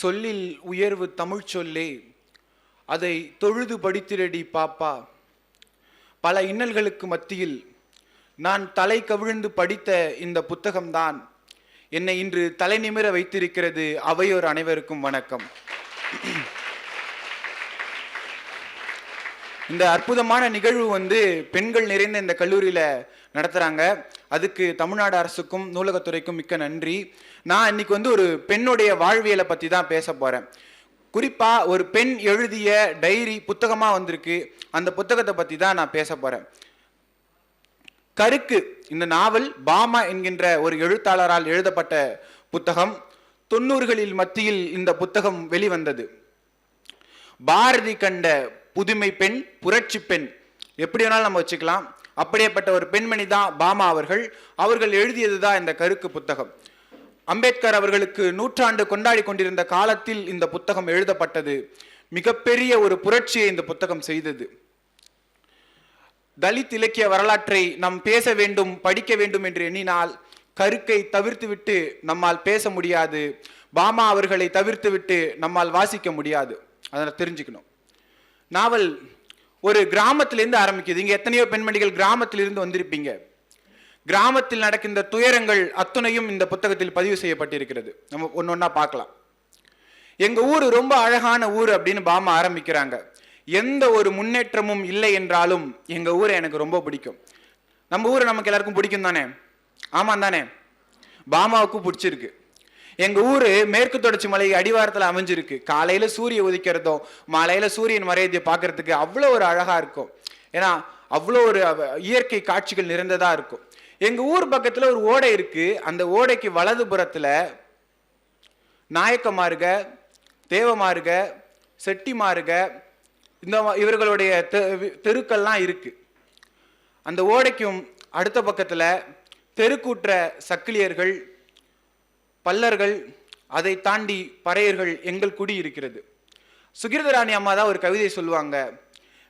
சொல்லில் உயர்வு தமிழ் சொல்லே அதை தொழுது படித்திரடி பாப்பா. பல இன்னல்களுக்கு மத்தியில் நான் தலை கவிழ்ந்து படித்த இந்த புத்தகம்தான் என்னை இன்று தலை நிமிர வைத்திருக்கிறது அவையோர் அனைவருக்கும் வணக்கம். இந்த அற்புதமான நிகழ்வு வந்து பெண்கள் நிறைந்த இந்த கல்லூரியில் நடத்துகிறாங்க அதுக்கு தமிழ்நாடு அரசுக்கும் நூலகத்துறைக்கும் மிக்க நன்றி. நான் இன்னைக்கு வந்து ஒரு பெண்ணுடைய வாழ்வியலை பற்றி தான் பேச போகிறேன் குறிப்பாக ஒரு பெண் எழுதிய டைரி புத்தகமாக வந்திருக்கு. அந்த புத்தகத்தை பற்றி தான் நான் பேச போகிறேன் கருக்கு இந்த நாவல் பாமா என்கின்ற ஒரு எழுத்தாளரால் எழுதப்பட்ட புத்தகம். தொண்ணூறுகளில் மத்தியில் இந்த புத்தகம் வெளிவந்தது. பாரதி கண்ட புதுமை பெண் புரட்சி பெண். எப்படி வேணாலும் நம்ம வச்சுக்கலாம். அப்படியேப்பட்ட ஒரு பெண்மணி தான் பாமா அவர்கள். அவர்கள் எழுதியது தான் இந்த கருக்கு புத்தகம். அம்பேத்கர் அவர்களுக்கு நூற்றாண்டு கொண்டாடி கொண்டிருந்த காலத்தில் இந்த புத்தகம் எழுதப்பட்டது. மிகப்பெரிய ஒரு புரட்சியை இந்த புத்தகம் செய்தது. தலித் இலக்கிய வரலாற்றை நாம் பேச வேண்டும் படிக்க வேண்டும் என்று எண்ணினால் கருக்கை தவிர்த்துவிட்டு நம்மால் பேச முடியாது. பாமா அவர்களை தவிர்த்துவிட்டு நம்மால் வாசிக்க முடியாது. அதை தெரிஞ்சுக்கணும். நாவல் ஒரு கிராமத்திலேருந்து ஆரம்பிக்குது. இங்கே எத்தனையோ பெண்மணிகள் கிராமத்திலிருந்து வந்திருப்பீங்க. கிராமத்தில் நடக்கின்ற துயரங்கள் அத்துணையும் இந்த புத்தகத்தில் பதிவு செய்யப்பட்டிருக்கிறது. நம்ம ஒன்று ஒன்றா பார்க்கலாம். எங்கள் ஊர் ரொம்ப அழகான ஊர் அப்படின்னு பாமா ஆரம்பிக்கிறாங்க. எந்த ஒரு முன்னேற்றமும் இல்லை என்றாலும் எங்கள் ஊரை எனக்கு ரொம்ப பிடிக்கும். நம்ம ஊரை நமக்கு எல்லாருக்கும் பிடிக்கும் தானே ஆமாம் தானே? பாமாவுக்கும் பிடிச்சிருக்கு. எங்க ஊரு மேற்கு தொடர்ச்சி மலை அடிவாரத்துல அமைஞ்சிருக்கு. காலையில சூரிய உதிக்கிறதும் மாலையில சூரியன் மறையதை பார்க்கறதுக்கு அவ்வளோ ஒரு அழகா இருக்கும். ஏன்னா அவ்வளோ ஒரு இயற்கை காட்சிகள் நிறைந்ததா இருக்கும். எங்க ஊர் பக்கத்துல ஒரு ஓடை இருக்கு. அந்த ஓடைக்கு வலது புறத்துல நாயக்கமாருக தேவமாருக செட்டிமாருக இந்த இவர்களுடைய தெ- தெருக்கள்லாம் இருக்கு. அந்த ஓடைக்கும் அடுத்த பக்கத்துல தெருக்கூற்ற சக்கிலியர்கள் பல்லர்கள் அதை தாண்டி பறையர்கள் எங்கள் குடி இருக்கிறது. சுகிர்தராணி அம்மா தான் ஒரு கவிதை சொல்லுவாங்க.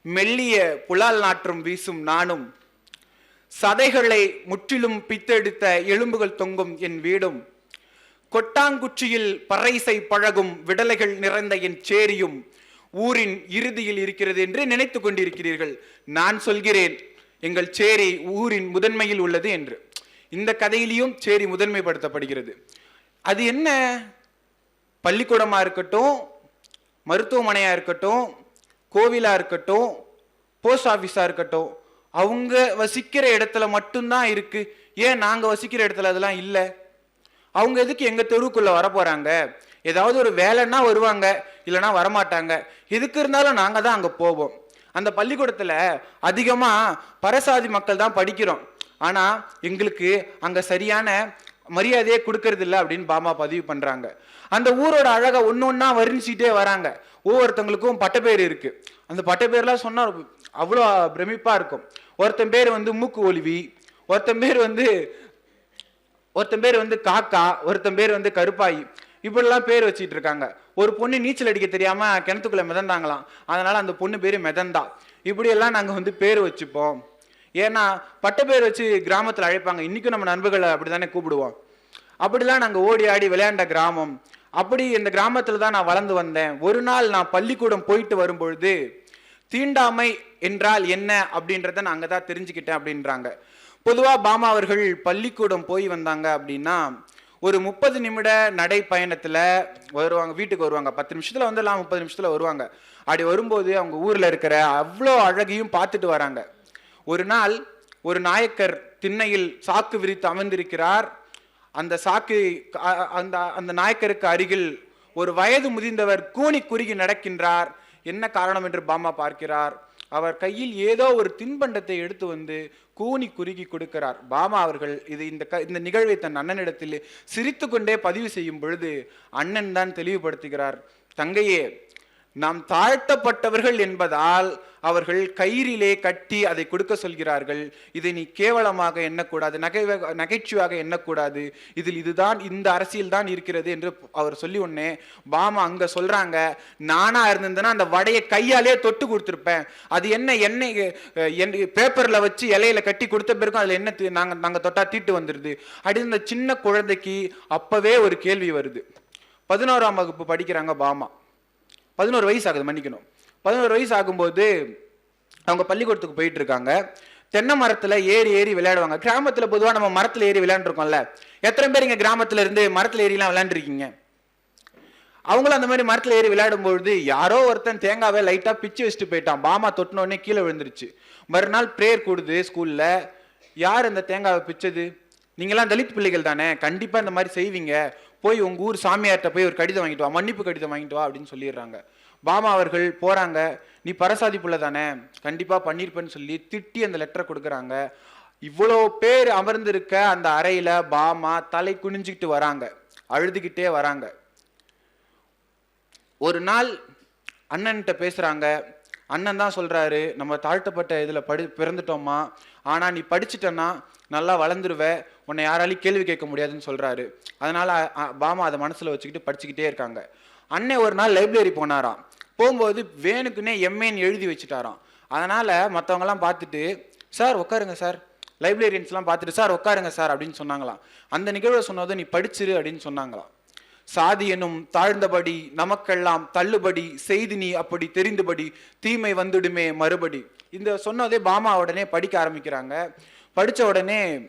மெல்லிய புலால் நாற்றும் வீசும் நானும் சதைகளை முற்றிலும் பித்தெடுத்த எலும்புகள் தொங்கும் என் வீடும் கொட்டாங்குச்சியில் பறைசை பழகும் விடலைகள் நிறைந்த என் சேரியும் ஊரின் இறுதியில் இருக்கிறது என்று நினைத்து கொண்டிருக்கிறீர்கள். நான் சொல்கிறேன் எங்கள் சேரி ஊரின் முதன்மையில் உள்ளது என்று. இந்த கதையிலையும் சேரி முதன்மைப்படுத்தப்படுகிறது. அது என்ன? பள்ளிக்கூடமாக இருக்கட்டும் மருத்துவமனையாக இருக்கட்டும் கோவிலாக இருக்கட்டும் போஸ்ட் ஆஃபீஸாக இருக்கட்டும் அவங்க வசிக்கிற இடத்துல மட்டும்தான் இருக்குது ஏன் நாங்கள் வசிக்கிற இடத்துல அதெல்லாம் இல்லை? அவங்க எதுக்கு எங்கள் தெருவுக்குள்ளே வர ஏதாவது ஒரு வேலைன்னா வருவாங்க இல்லைன்னா வரமாட்டாங்க. எதுக்கு இருந்தாலும் நாங்கள் தான் அங்கே போவோம். அந்த பள்ளிக்கூடத்தில் அதிகமாக பரசாதி மக்கள் தான் படிக்கிறோம். ஆனால் எங்களுக்கு அங்கே சரியான மரியாதையே கொடுக்கறது இல்லை அப்படின்னு பாமா பதிவு பண்றாங்க. அந்த ஊரோட அழகை ஒன்று ஒன்றா வர்ணிச்சுட்டே வராங்க. ஒவ்வொருத்தவங்களுக்கும் பட்டப்பேர் இருக்கு. அந்த பட்டப்பேர்லாம் சொன்னா அவ்வளோ பிரமிப்பா இருக்கும். ஒருத்தன் பேர் வந்து மூக்கு ஒலிவி ஒருத்தன் பேர் வந்து ஒருத்தன் பேர் வந்து காக்கா ஒருத்தன் பேர் வந்து கருப்பாயி இப்படிலாம் பேர் வச்சுட்டு இருக்காங்க. ஒரு பொண்ணு நீச்சல் அடிக்க தெரியாம கிணத்துக்குள்ள மிதந்தாங்களாம். அதனால அந்த பொண்ணு பேரு மிதந்தா. இப்படி எல்லாம் நாங்க வந்து பேர் வச்சுப்போம். ஏன்னா பட்ட பேர் வச்சு கிராமத்தில் அழைப்பாங்க. இன்றைக்கும் நம்ம நண்பர்களை அப்படித்தானே கூப்பிடுவோம். அப்படிலாம் நாங்கள் ஓடி ஆடி விளையாண்ட கிராமம். அப்படி இந்த கிராமத்தில் தான் நான் வளர்ந்து வந்தேன். ஒரு நாள் நான் பள்ளிக்கூடம் போயிட்டு வரும்பொழுது தீண்டாமை என்றால் என்ன? அப்படின்றத நான் அங்கே தான் தெரிஞ்சுக்கிட்டேன் அப்படின்றாங்க. பொதுவாக பாமா அவர்கள் பள்ளிக்கூடம் போய் வந்தாங்க அப்படின்னா ஒரு முப்பது நிமிட நடை பயணத்தில் வருவாங்க வீட்டுக்கு வருவாங்க. பத்து நிமிஷத்தில் வந்துடலாம் முப்பது நிமிஷத்தில் வருவாங்க. அப்படி வரும்போது அவங்க ஊரில் இருக்கிற அவ்வளோ அழகையும் பார்த்துட்டு வராங்க. ஒரு நாள் ஒரு நாயக்கர் திண்ணையில் சாக்கு விரித்து அமர்ந்திருக்கிறார். அந்த சாக்கு அந்த அந்த நாயக்கருக்கு அருகில் ஒரு வயது முதிர்ந்தவர் கூனி குறுகி நடக்கின்றார். என்ன காரணம் என்று பாமா பார்க்கிறார். அவர் கையில் ஏதோ ஒரு தின்பண்டத்தை எடுத்து வந்து கூனி குறுகி கொடுக்கிறார். பாமா அவர்கள் இது இந்த க இந்த நிகழ்வை தன் அண்ணனிடத்தில் சிரித்து கொண்டே பதிவு செய்யும் பொழுது அண்ணன் தான் தெளிவுபடுத்துகிறார். தங்கையே நாம் தாழ்த்தப்பட்டவர்கள் என்பதால் அவர்கள் கயிறிலே கட்டி அதை கொடுக்க சொல்கிறார்கள். இதை நீ கேவலமாக எண்ணக்கூடாது நகை நகைச்சுவாக எண்ணக்கூடாது. இதில் இதுதான் இந்த அரசியல் தான் இருக்கிறது என்று அவர் சொல்லி உடனே பாமா அங்க சொல்றாங்க நானா இருந்திருந்தேன்னா அந்த வடையை கையாலே தொட்டு கொடுத்துருப்பேன். அது என்ன எண்ணெய் என் பேப்பரில் பேப்பர்ல வச்சு இலையில கட்டி கொடுத்த பிறகு அதுல என்ன தி- நாங்க நாங்க தொட்டா தீட்டு வந்துருது. அப்படி இந்த சின்ன குழந்தைக்கு அப்பவே ஒரு கேள்வி வருது. பதினோராம் வகுப்பு படிக்கிறாங்க பாமா. பதினோரு வயசு ஆகுது மன்னிக்கணும். பதினோரு வயசு ஆகும்போது அவங்க பள்ளிக்கூடத்துக்கு போயிட்டு இருக்காங்க தென்னை மரத்தில் ஏறி ஏறி விளையாடுவாங்க. கிராமத்தில் பொதுவாக நம்ம மரத்தில் ஏறி விளையாண்டுருக்கோம்ல. எத்தனை பேர் இங்கே கிராமத்தில் இருந்து மரத்தில் ஏறிலாம் விளையாண்டுருக்கீங்க? அவங்களும் அந்த மாதிரி மரத்தில் ஏறி விளையாடும் பொழுது யாரோ ஒருத்தன் தேங்காவை லைட்டாக பிச்சு வச்சுட்டு போயிட்டான். பாமா தொட்டினோடனே கீழே விழுந்துருச்சு. மறுநாள் ப்ரேயர் கூடுது ஸ்கூலில் யார் இந்த தேங்காவை பிச்சது? நீங்களாம் தலித் பிள்ளைகள் தானே? கண்டிப்பாக இந்த மாதிரி செய்வீங்க. போய் உங்கள் ஊர் சாமியார்கிட்ட போய் ஒரு கடிதம் வாங்கிட்டு வா மன்னிப்பு கடிதம் வாங்கிட்டு வா அப்படின்னு சொல்லிடுறாங்க. பாமா அவர்கள் போகிறாங்க நீ பரசாதி புள்ள தானே கண்டிப்பாக பண்ணியிருப்பேன்னு சொல்லி திட்டி அந்த லெட்டரை கொடுக்குறாங்க. இவ்வளோ பேர் அமர்ந்திருக்க அந்த அறையில் பாமா தலை குனிஞ்சுக்கிட்டு வராங்க அழுதுகிட்டே வராங்க. ஒரு நாள் அண்ணன்கிட்ட பேசுகிறாங்க அண்ணன் தான் சொல்கிறாரு நம்ம தாழ்த்தப்பட்ட இதில் படி பிறந்துட்டோமா ஆனால் நீ படிச்சிட்டன்னா நல்லா வளர்ந்துருவ உன்னை யாராலையும் கேள்வி கேட்க முடியாதுன்னு சொல்கிறாரு அதனால் பாமா அதை மனசில் வச்சுக்கிட்டு படிச்சுக்கிட்டே இருக்காங்க. அண்ணன் ஒரு நாள் லைப்ரரி போனாராம். போகும்போது வேணுக்குன்னே எம்ஏன்னு எழுதி வச்சுட்டாராம். அதனால் மற்றவங்கலாம் பார்த்துட்டு சார் உட்காருங்க சார். லைப்ரரியன்ஸ்லாம் பார்த்துட்டு சார் உட்காருங்க சார் அப்படின்னு சொன்னாங்களாம். அந்த நிகழ்வை சொன்னதும் நீ படிச்சிரு அப்படின்னு சொன்னாங்களாம். சாதி எனும் தாழ்ந்தபடி நமக்கெல்லாம் தள்ளுபடி செய்தி நீ அப்படி தெரிந்தபடி தீமை வந்துடுமே மறுபடி. இந்த சொன்னதே பாமா உடனே படிக்க ஆரம்பிக்கிறாங்க. படித்த உடனே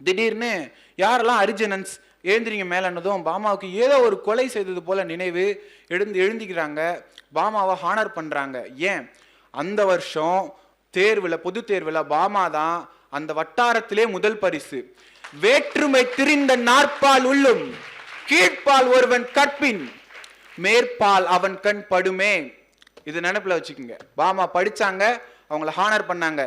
திடீர்னு யாரெல்லாம் அரிஜனன்ஸ் எழுந்திரிங்க மேலன்னதும் பாமாவுக்கு ஏதோ ஒரு கொலை செய்தது போல நினைவு எழுந்து எழுந்திக்கிறாங்க. பாமாவை ஹானர் பண்ணுறாங்க ஏன்? அந்த வருஷம் தேர்வில் பொது தேர்வில் பாமா தான் அந்த வட்டாரத்திலே முதல் பரிசு. வேற்றுமை திரிந்த நாற்பால் உள்ளும். கீழ்ப்பால் ஒருவன் கற்பின் மேற்பால் அவன் கண் படுமே இது நினைப்புல வச்சுக்கோங்க. பாமா படிச்சாங்க அவங்கள ஹானர் பண்ணாங்க.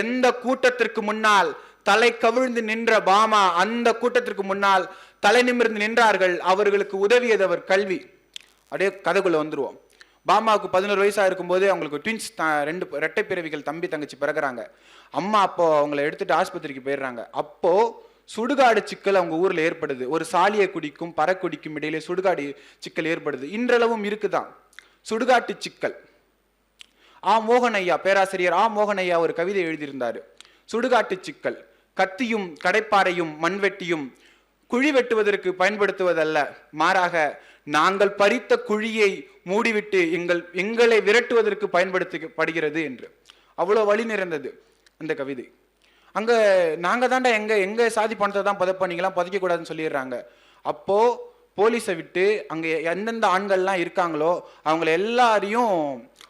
எந்த கூட்டத்திற்கு முன்னால் தலை கவிழ்ந்து நின்ற பாமா அந்த கூட்டத்திற்கு முன்னால் தலை நிமிர்ந்து நின்றார்கள் அவர்களுக்கு உதவியது அவர் கல்வி. அப்படியே கதைக்குள்ள வந்துருவோம். பாமாவுக்கு பதினோரு வயசாக இருக்கும்போது அவங்களுக்கு ட்வின்ஸ் த ரெண்டு ரெட்டை பிறவிகள் தம்பி தங்கச்சி பிறகுறாங்க அம்மா அப்போ அவங்கள எடுத்துட்டு ஆஸ்பத்திரிக்கு போயிடுறாங்க. அப்போது சுடுகாடு சிக்கல் அவங்க ஊர்ல ஏற்படுது. ஒரு சாலிய குடிக்கும் பறக்குடிக்கும் இடையிலே சுடுகாடு சிக்கல் ஏற்படுது. இன்றளவும் இருக்குதான். சுடுகாட்டு சிக்கல். ஆ. மோகனையா பேராசிரியர் ஆ. மோகனையா ஒரு கவிதை எழுதியிருந்தாரு. சுடுகாட்டு சிக்கல். கத்தியும் கடைப்பாறையும் மண்வெட்டியும் குழி வெட்டுவதற்கு பயன்படுத்துவதல்ல. மாறாக நாங்கள் பறித்த குழியை மூடிவிட்டு எங்கள் எங்களை விரட்டுவதற்கு பயன்படுத்தப்படுகிறது என்று. அவ்வளோ வழி நிறைந்தது அந்த கவிதை. அங்கே நாங்கள் தாண்டா எங்கே எங்கள் சாதி பணத்தை தான் புதைப்போம் நீங்களாம் சொல்லிடுறாங்க. அப்போ போலீஸை விட்டு அங்கே எந்தெந்த ஆண்கள்லாம் இருக்காங்களோ அவங்கள எல்லாரையும்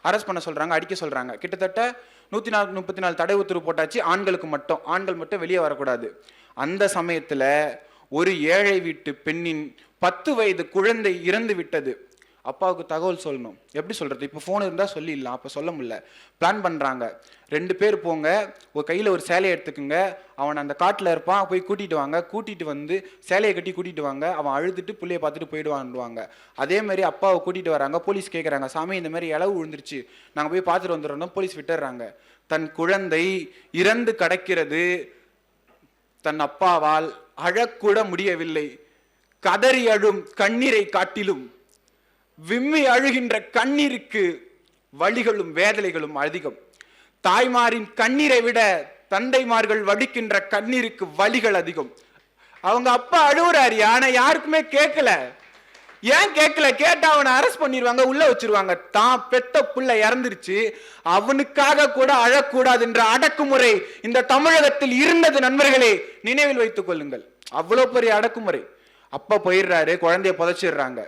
அரெஸ்ட் பண்ண சொல்கிறாங்க அடிக்க சொல்கிறாங்க கிட்டத்தட்ட நூற்றி நாலு முப்பத்தி நாலு தடை உத்தரவு போட்டாச்சு. ஆண்களுக்கு மட்டும் ஆண்கள் மட்டும் வெளியே வரக்கூடாது. அந்த சமயத்தில் ஒரு ஏழை வீட்டு பெண்ணின் பத்து வயது குழந்தை இறந்து விட்டது அப்பாவுக்கு தகவல் சொல்லணும். எப்படி சொல்கிறது இப்போ ஃபோன் இருந்தால் சொல்லிடலாம். அப்போ சொல்ல முடியல. பிளான் பண்ணுறாங்க ரெண்டு பேர் போங்க. ஒரு கையில் ஒரு சேலையை எடுத்துக்கோங்க. அவன் அந்த காட்டில் இருப்பான். போய் கூட்டிகிட்டு வாங்க. கூட்டிகிட்டு வந்து சேலையை கட்டி கூட்டிகிட்டு வாங்க. அவன் அழுதுட்டு பிள்ளைய பார்த்துட்டு போயிடுவான்டுவாங்க அதேமாதிரி அப்பாவை கூட்டிகிட்டு வராங்க. போலீஸ் கேட்குறாங்க சாமி இந்த மாதிரி இளவு விழுந்துருச்சு. நாங்கள் போய் பார்த்துட்டு வந்துடுறோம் போலீஸ் விட்டுறாங்க தன் குழந்தை இறந்து கிடக்கிறது தன் அப்பாவால் அழக்கூட முடியவில்லை. கதறி அழும் கண்ணீரை காட்டிலும் விம்மி அழுகின்ற கண்ணீருக்கு வலிகளும் வேதனைகளும் அதிகம். தாய்மாரின் கண்ணீரை விட தந்தைமார்கள் வடிக்கின்ற கண்ணீருக்கு வலிகள் அதிகம். அவங்க அப்பா அழுவுறாரு ஆனா யாருக்குமே கேட்கல. ஏன் கேட்கல? கேட்டா அவனை அரெஸ்ட் பண்ணிடுவாங்க உள்ள வச்சிருவாங்க. தான் பெத்த புள்ள இறந்துருச்சு. அவனுக்காக கூட அழக்கூடாது என்ற அடக்குமுறை இந்த தமிழகத்தில் இருந்தது நண்பர்களே நினைவில் வைத்துக் கொள்ளுங்கள். அவ்வளவு பெரிய அடக்குமுறை. அப்பா போயிடுறாரு குழந்தைய புதைச்சிடுறாங்க.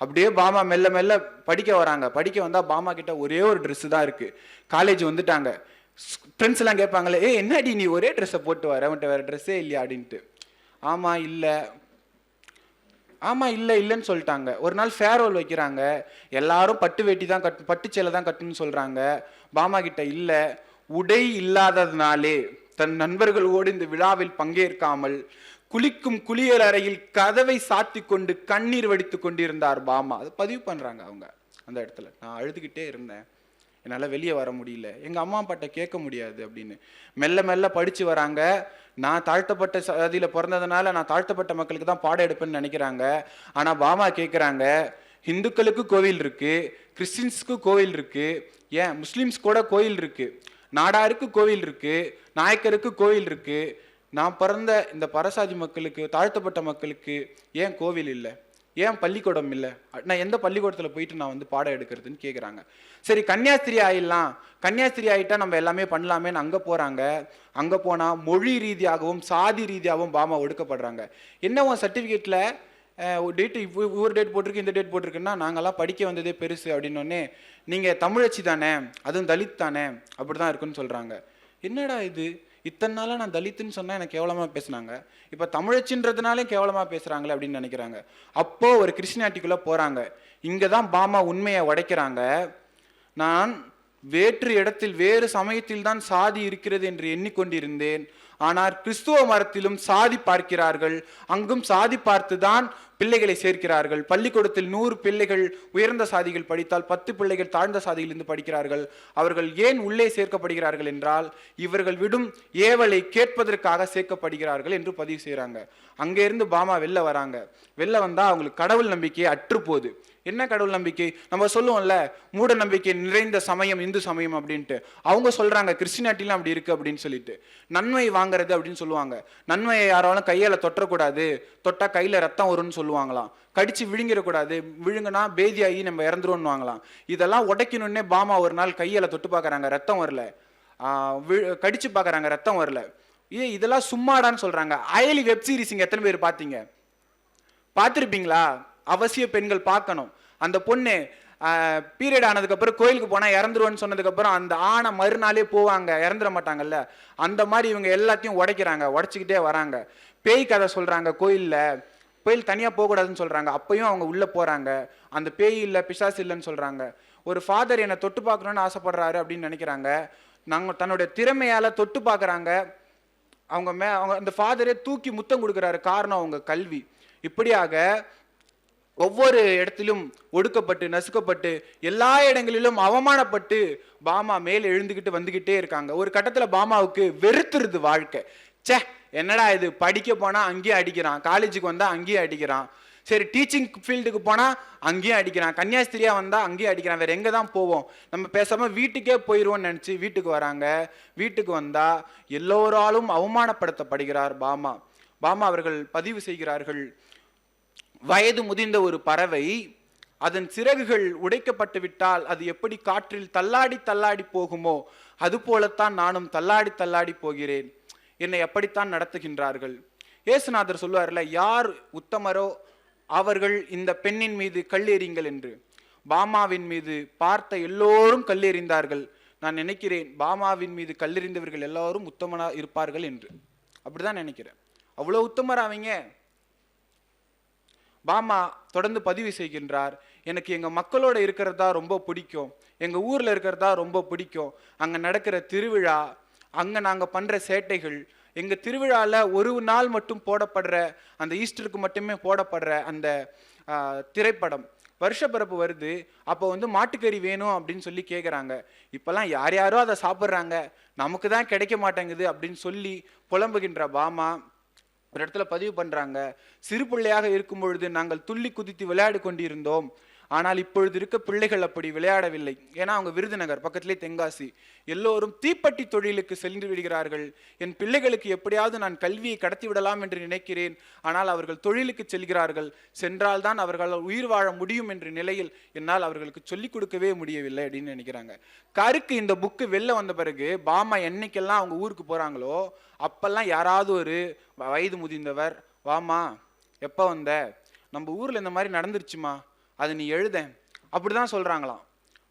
அப்படியே பாமா மெல்ல மெல்ல படிக்க வராங்க. படிக்க வந்தால் பாமா கிட்ட ஒரே ஒரு ட்ரெஸ் தான் இருக்கு. காலேஜ் வந்துட்டாங்க. ஃப்ரெண்ட்ஸ் எல்லாம் கேட்பாங்களே ஏ என்னடி நீ ஒரே ட்ரெஸ்ஸை போட்டு வர? அவன்கிட்ட வேற ட்ரெஸ்ஸே இல்லையா? அப்படின்ட்டு. ஆமா இல்லை. ஆமா இல்லை இல்லைன்னு சொல்லிட்டாங்க. ஒரு நாள் ஃபேர்வெல் வைக்கிறாங்க. எல்லாரும் பட்டு வேட்டி தான் கட்டு பட்டு சேலை தான் கட்டுன்னு சொல்றாங்க. பாமா கிட்ட இல்லை உடை இல்லாததுனாலே தன் நண்பர்களோடு இந்த விழாவில் பங்கேற்காமல் குளிக்கும் குளியல் அறையில் கதவை சாத்தி கொண்டு கண்ணீர் வடித்து கொண்டிருந்தார் பாமா. அது பதிவு பண்ணுறாங்க அவங்க அந்த இடத்துல. நான் அழுதுகிட்டே இருந்தேன். என்னால் வெளியே வர முடியல. எங்கள் அம்மா அப்பாட்ட கேட்க முடியாது அப்படின்னு. மெல்ல மெல்ல படித்து வராங்க. நான் தாழ்த்தப்பட்ட சாதியில் பிறந்ததுனால நான் தாழ்த்தப்பட்ட மக்களுக்கு தான் பாடம் எடுப்பேன்னு நினைக்கிறாங்க. ஆனால் பாமா கேட்குறாங்க ஹிந்துக்களுக்கு கோவில் இருக்குது கிறிஸ்டின்ஸுக்கு கோவில் இருக்குது ஏன் முஸ்லீம்ஸ் கூட கோயில் இருக்குது நாடாருக்கு கோவில் இருக்குது நாயக்கருக்கு கோவில் இருக்குது நான் பிறந்த இந்த பரசாதி மக்களுக்கு தாழ்த்தப்பட்ட மக்களுக்கு ஏன் கோவில் இல்லை? ஏன் பள்ளிக்கூடம் இல்லை? நான் எந்த பள்ளிக்கூடத்தில் போயிட்டு நான் வந்து பாடம் எடுக்கிறதுன்னு கேட்குறாங்க சரி கன்னியாஸ்திரி ஆயிடலாம். கன்னியாஸ்திரி ஆகிட்டா நம்ம எல்லாமே பண்ணலாமேன்னு அங்கே போகிறாங்க அங்கே போனால் மொழி ரீதியாகவும் சாதி ரீதியாகவும் பாமா ஒடுக்கப்படுறாங்க. என்ன உன் சர்டிஃபிகேட்டில் ஒரு டேட்டு இவ்வொரு டேட் போட்டிருக்கு இந்த டேட் போட்டிருக்குன்னா நாங்கள்லாம் படிக்க வந்ததே பெருசு அப்படின்னோடனே நீங்கள் தமிழச்சி தானே அதுவும் தலித் தானே அப்படி தான் இருக்குன்னு சொல்கிறாங்க என்னடா இது? இத்தனை நாளாக நான் தலித்துன்னு சொன்னால் எனக்கு கேவலமாக பேசுனாங்க. இப்போ தமிழச்சின்றதுனாலே கேவலமாக பேசுகிறாங்களே அப்படின்னு நினைக்கிறாங்க. அப்போது ஒரு கிறிஸ்டியானிட்டிக்குள்ளே போகிறாங்க இங்கே தான் பாமா உண்மையை உடைக்கிறாங்க. நான் வேற்று இடத்தில் வேறு சமயத்தில் தான் சாதி இருக்கிறது என்று எண்ணிக்கொண்டிருந்தேன். ஆனால் கிறிஸ்துவ மரத்திலும் சாதி பார்க்கிறார்கள். அங்கும் சாதி பார்த்துதான் பிள்ளைகளை சேர்க்கிறார்கள். பள்ளிக்கூடத்தில் நூறு பிள்ளைகள் உயர்ந்த சாதிகள் படித்தால் பத்து பிள்ளைகள் தாழ்ந்த சாதியிலிருந்து படிக்கிறார்கள். அவர்கள் ஏன் உள்ளே சேர்க்கப்படுகிறார்கள் என்றால் இவர்கள் விடும் ஏவலை கேட்பதற்காக சேர்க்கப்படுகிறார்கள் என்று பதிவு செய்கிறாங்க அங்கேருந்து பாமா வெளில வராங்க. வெளில வந்தா அவங்களுக்கு கடவுள் நம்பிக்கை அற்றுப்போகுது. என்ன கடவுள் நம்பிக்கை? நம்ம சொல்லுவோம்ல மூட நம்பிக்கை நிறைந்த சமயம் இந்து சமயம் அப்படின்ட்டு. அவங்க சொல்றாங்க கிறிஸ்டினாட்டிலாம் அப்படி இருக்கு அப்படின்னு சொல்லிட்டு. நன்மை வாங்குறது அப்படின்னு சொல்லுவாங்க. நன்மையை யாராலும் கையால தொட்டக்கூடாது தொட்டா கையில ரத்தம் வரும்னு சொல்லுவாங்களாம். கடிச்சு விழுங்கிடக்கூடாது. விழுங்கினா பேதியாகி நம்ம இறந்துருவோம்னு வாங்கலாம் இதெல்லாம் உடைக்கணும்னே பாமா ஒரு நாள் கையால தொட்டு பார்க்குறாங்க ரத்தம் வரல. கடிச்சு பார்க்கறாங்க ரத்தம் வரல. இது இதெல்லாம் சும்மாடான்னு சொல்றாங்க. அயலி வெப் சீரிஸ் இங்க எத்தனை பேர் பார்த்தீங்க? பார்த்துருப்பீங்களா? அவசிய பெண்கள் பார்க்கணும். அந்த பொண்ணு பீரியட் ஆனதுக்கப்புறம் கோயிலுக்கு போனால் இறந்துருவோன்னு சொன்னதுக்கப்புறம் அந்த ஆணை மறுநாளே போவாங்க இறந்துட மாட்டாங்கல்ல. அந்த மாதிரி இவங்க எல்லாத்தையும் உடைக்கிறாங்க உடைச்சிக்கிட்டே வராங்க. பேய் கதை சொல்கிறாங்க கோயிலில். கோயில் தனியாக போகக்கூடாதுன்னு சொல்கிறாங்க அப்பையும் அவங்க உள்ளே போகிறாங்க அந்த பேய் இல்லை பிசாசு இல்லைன்னு சொல்கிறாங்க ஒரு ஃபாதர் என்னை தொட்டு பார்க்கணுன்னு ஆசைப்படுறாரு அப்படின்னு நினைக்கிறாங்க. நாங்கள் தன்னுடைய திறமையால் தொட்டு பார்க்குறாங்க. அவங்க மே அவங்க அந்த ஃபாதரே தூக்கி முத்தம் கொடுக்குறாரு. காரணம் அவங்க கல்வி. இப்படியாக ஒவ்வொரு இடத்திலும் ஒடுக்கப்பட்டு நசுக்கப்பட்டு எல்லா இடங்களிலும் அவமானப்பட்டு பாமா மேல் எழுந்துக்கிட்டு வந்துக்கிட்டே இருக்காங்க. ஒரு கட்டத்தில் பாமாவுக்கு வெறுத்துருது வாழ்க்கை. ச்சே என்னடா இது? படிக்க போனால் அங்கேயும் அடிக்கிறான். காலேஜுக்கு வந்தால் அங்கேயும் அடிக்கிறான். சரி டீச்சிங் ஃபீல்டுக்கு போனால் அங்கேயும் அடிக்கிறான். கன்னியாஸ்திரியாக வந்தால் அங்கேயும் அடிக்கிறான். வேறு எங்கே தான் போவோம்? நம்ம பேசாமல் வீட்டுக்கே போயிடுவோம்னு நினச்சி வீட்டுக்கு வராங்க. வீட்டுக்கு வந்தால் எல்லோராலும் அவமானப்படுத்தப்படுகிறார் பாமா. பாமா அவர்கள் பதிவு செய்கிறார்கள். வயது முதிர்ந்த ஒரு பறவை அதன் சிறகுகள் உடைக்கப்பட்டு விட்டால் அது எப்படி காற்றில் தள்ளாடி தள்ளாடி போகுமோ அதுபோலத்தான் நானும் தள்ளாடி தள்ளாடி போகிறேன். என்னை எப்படித்தான் நடத்துகின்றார்கள். இயேசுநாதர் சொல்லுவார்ல யார் உத்தமரோ அவர்கள் இந்த பெண்ணின் மீது கல்லெறிங்கள் என்று. பாமாவின் மீது பார்த்த எல்லோரும் கல்லெறிந்தார்கள். நான் நினைக்கிறேன் பாமாவின் மீது கல்லெறிந்தவர்கள் எல்லாரும் உத்தமனா இருப்பார்கள் என்று. அப்படிதான் நினைக்கிறேன். அவ்வளோ உத்தமர் அவங்க? பாமா தொடர்ந்து பதிவு செய்கின்றார். எனக்கு எங்கள் மக்களோட இருக்கிறதா ரொம்ப பிடிக்கும். எங்கள் ஊரில் இருக்கிறதா ரொம்ப பிடிக்கும். அங்கே நடக்கிற திருவிழா அங்கே நாங்கள் பண்ணுற சேட்டைகள் எங்கள் திருவிழாவில் ஒரு நாள் மட்டும் போடப்படுற அந்த ஈஸ்டருக்கு மட்டுமே போடப்படுற அந்த திரைப்படம். வருஷப்பிறப்பு வருது. அப்போ வந்து மாட்டுக்கறி வேணும் அப்படின்னு சொல்லி கேட்குறாங்க இப்போல்லாம் யார் யாரோ அதை சாப்பிட்றாங்க. நமக்கு தான் கிடைக்க மாட்டேங்குது அப்படின்னு சொல்லி புலம்புகின்ற பாமா ஒரு இடத்துல பதிவு பண்ணுறாங்க சிறு பிள்ளையாக இருக்கும் பொழுது நாங்கள் துள்ளி குதித்து விளையாடி கொண்டிருந்தோம். ஆனால் இப்பொழுது இருக்க பிள்ளைகள் அப்படி விளையாடவில்லை. ஏன்னா அவங்க விருதுநகர் பக்கத்திலே தென்காசி. எல்லோரும் தீப்பெட்டி தொழிலுக்கு சென்று விடுகிறார்கள். என் பிள்ளைகளுக்கு எப்படியாவது நான் கல்வியை கடத்தி விடலாம் என்று நினைக்கிறேன். ஆனால் அவர்கள் தொழிலுக்கு செல்கிறார்கள். சென்றால்தான் அவர்களால் உயிர் வாழ முடியும் என்ற நிலையில் என்னால் அவர்களுக்கு சொல்லிக் கொடுக்கவே முடியவில்லை அப்படின்னு நினைக்கிறாங்க. கருக்கு இந்த புக்கு வெளில வந்த பிறகு பாமா என்னைக்கெல்லாம் அவங்க ஊருக்கு போறாங்களோ அப்பெல்லாம் யாராவது ஒரு வயது முதிர்ந்தவர் வாமா எப்போ வந்த? நம்ம ஊரில் இந்த மாதிரி நடந்துருச்சுமா? அதை நீ எழுத. அப்படிதான் சொல்றாங்களாம்.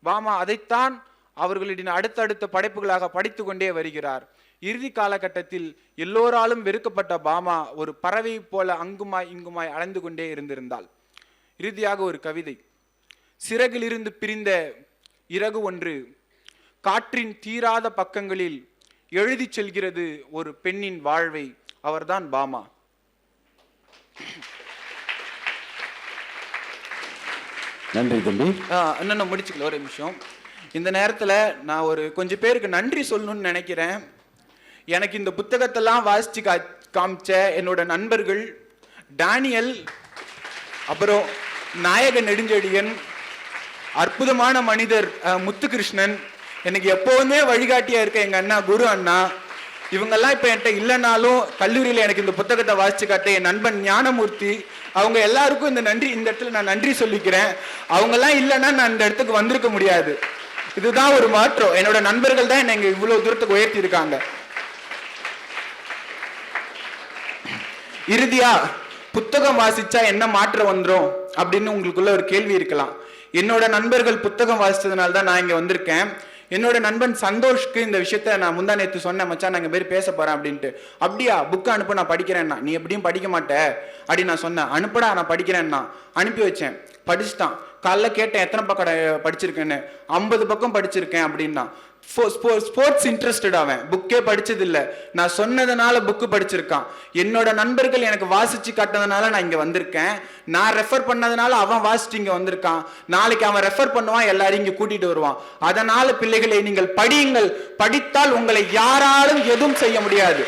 வாமா அதைத்தான் அவர்களின் அடுத்தடுத்த படைப்புகளாக படித்து கொண்டே வருகிறார். இறுதி காலகட்டத்தில் எல்லோராலும் வெறுக்கப்பட்ட பாமா ஒரு பறவை போல அங்குமாய் இங்குமாய் அலைந்து கொண்டே இருந்திருந்தாள். இறுதியாக ஒரு கவிதை. சிறகிலிருந்து பிரிந்த இறகு ஒன்று காற்றின் தீராத பக்கங்களில் எழுதி செல்கிறது ஒரு பெண்ணின் வாழ்வை. அவர்தான் பாமா. நன்றி தம்பி இன்னும் முடிச்சுக்கல ஒரு நிமிஷம். இந்த நேரத்தில் நான் ஒரு கொஞ்சம் பேருக்கு நன்றி சொல்லணும்னு நினைக்கிறேன். எனக்கு இந்த புத்தகத்தெல்லாம் வாசித்து கா காமிச்ச என்னோட நண்பர்கள் டேனியல் அப்புறம் நாயக நெடுஞ்செழியன் அற்புதமான மனிதர் முத்துகிருஷ்ணன் எனக்கு எப்போவுமே வழிகாட்டியாக இருக்க எங்கள் அண்ணா குரு அண்ணா. இவங்கெல்லாம் இப்போ என்கிட்ட இல்லைனாலும் கல்லூரியில் எனக்கு இந்த புத்தகத்தை வாசித்து காட்ட என் நண்பன் ஞானமூர்த்தி அவங்க எல்லாருக்கும் இந்த நன்றி இந்த இடத்துல நான் நன்றி சொல்லிக்கிறேன். அவங்கெல்லாம் இல்லைன்னா நான் இந்த இடத்துக்கு வந்திருக்க முடியாது. இதுதான் ஒரு மாற்றம். என்னோட நண்பர்கள் தான் என்னை இங்க இவ்வளவு தூரத்துக்கு உயர்த்தி இருக்காங்க இறுதியா புத்தகம் வாசிச்சா என்ன மாற்றம் வந்துடும் அப்படின்னு உங்களுக்குள்ள ஒரு கேள்வி இருக்கலாம். என்னோட நண்பர்கள் புத்தகம் வாசிச்சதுனால தான் நான் இங்க வந்திருக்கேன். என்னோட நண்பன் சந்தோஷ்க்கு இந்த விஷயத்த நான் முந்தா நேற்று சொன்னேன் மச்சான் நான் பேர் பேச போகிறேன் அப்படின்ட்டு. அப்படியா புக்கை அனுப்பு நான் படிக்கிறேன்னா. நீ எப்படியும் படிக்க மாட்ட. அப்படின்னு நான் சொன்னேன். அனுப்புடா நான் படிக்கிறேன்னா. அனுப்பி வச்சேன். படிச்சுட்டான். காலைல கேட்டேன் எத்தனை பக்கம் படிச்சிருக்கேன்னு? ஐம்பது பக்கம் படிச்சிருக்கேன் அப்படின்னா. ஸ்போர்ட்ஸ் இன்ட்ரெஸ்டட் அவன். புக்கே படிச்சது இல்ல நான் சொன்னதுனால புக்கு படிச்சிருக்கான். என்னோட நண்பர்கள் எனக்கு வாசிச்சு காட்டினதுனால நான் இங்க வந்திருக்கேன். நான் ரெஃபர் பண்ணதுனால அவன் வாசிச்சு இங்க வந்திருக்கான். நாளைக்கு அவன் ரெஃபர் பண்ணுவான் எல்லாரையும் இங்க கூட்டிட்டு வருவான். அதனால பிள்ளைகளை நீங்கள் படியுங்கள். படித்தால் உங்களை யாராலும் எதுவும் செய்ய முடியாது.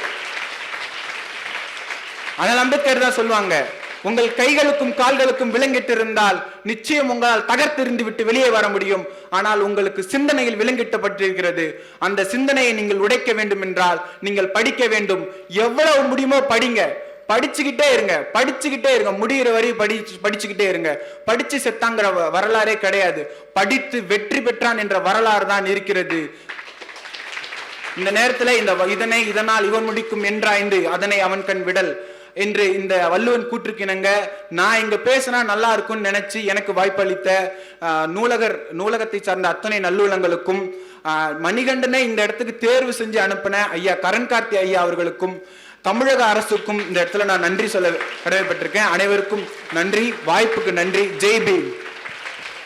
அதனால் அம்பேத்கர் தான் சொல்லுவாங்க உங்கள் கைகளுக்கும் கால்களுக்கும் விலங்கிட்டு இருந்தால் நிச்சயம் உங்களால் தகர்த்தெறிந்து விட்டு வெளியே வர முடியும். ஆனால் உங்களுக்கு சிந்தனையில் விளங்கிட்டப்பட்டிருக்கிறது. அந்த சிந்தனையை நீங்கள் உடைக்க வேண்டும் என்றால் நீங்கள் படிக்க வேண்டும். எவ்வளவு முடியுமோ படிங்க. படிச்சுக்கிட்டே இருங்க. படிச்சுக்கிட்டே இருங்க. முடிகிற வரை படி படிச்சுக்கிட்டே இருங்க. படிச்சு செத்தாங்கிற வ- வரலாறே கிடையாது. படித்து வெற்றி பெற்றான் என்ற வரலாறு தான் இருக்கிறது. இந்த நேரத்துல இந்த வ- இதனை இதனால் இவன் முடிக்கும் என்றாய்ந்து அதனை அவன் கண் விடல். என்று இந்த வள்ளுவன் கூற்றுக்கிணங்க நான் இங்க பேசினா நல்லா இருக்கும்னு நினைச்சு எனக்கு வாய்ப்பளித்த நூலகர் நூலகத்தை சார்ந்த அத்தனை நல்லுள்ளங்களுக்கும் மணிகண்டனை இந்த இடத்துக்கு தேர்வு செஞ்சு அனுப்பின ஐயா கரண் கார்த்தி ஐயா அவர்களுக்கும் தமிழக அரசுக்கும் இந்த இடத்துல நான் நன்றி சொல்ல கடமைப்பட்டிருக்கேன். அனைவருக்கும் நன்றி வாய்ப்புக்கு நன்றி. ஜெய் பீம்.